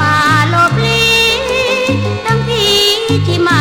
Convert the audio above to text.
มาลบลีทั้งทีที่มา